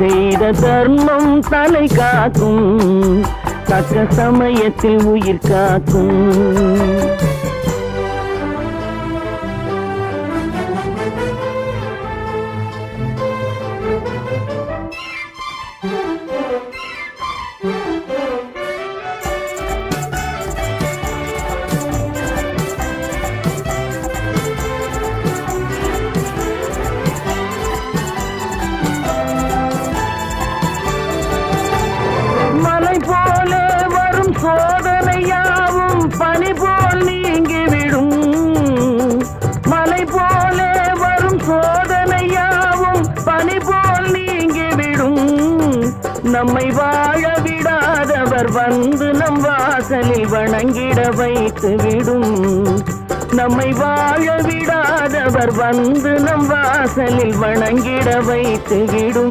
செய்த தர்மம் தலை காக்கும் தக்க சமயத்தில் உயிர் காக்கும் நம்மை வாழ விடாதவர் வந்து நம் வாசலில் வணங்கிட வைத்து விடும். நம்மை வாழ விடாதவர் வந்து நம் வாசலில் வணங்கிட வைத்து விடும்.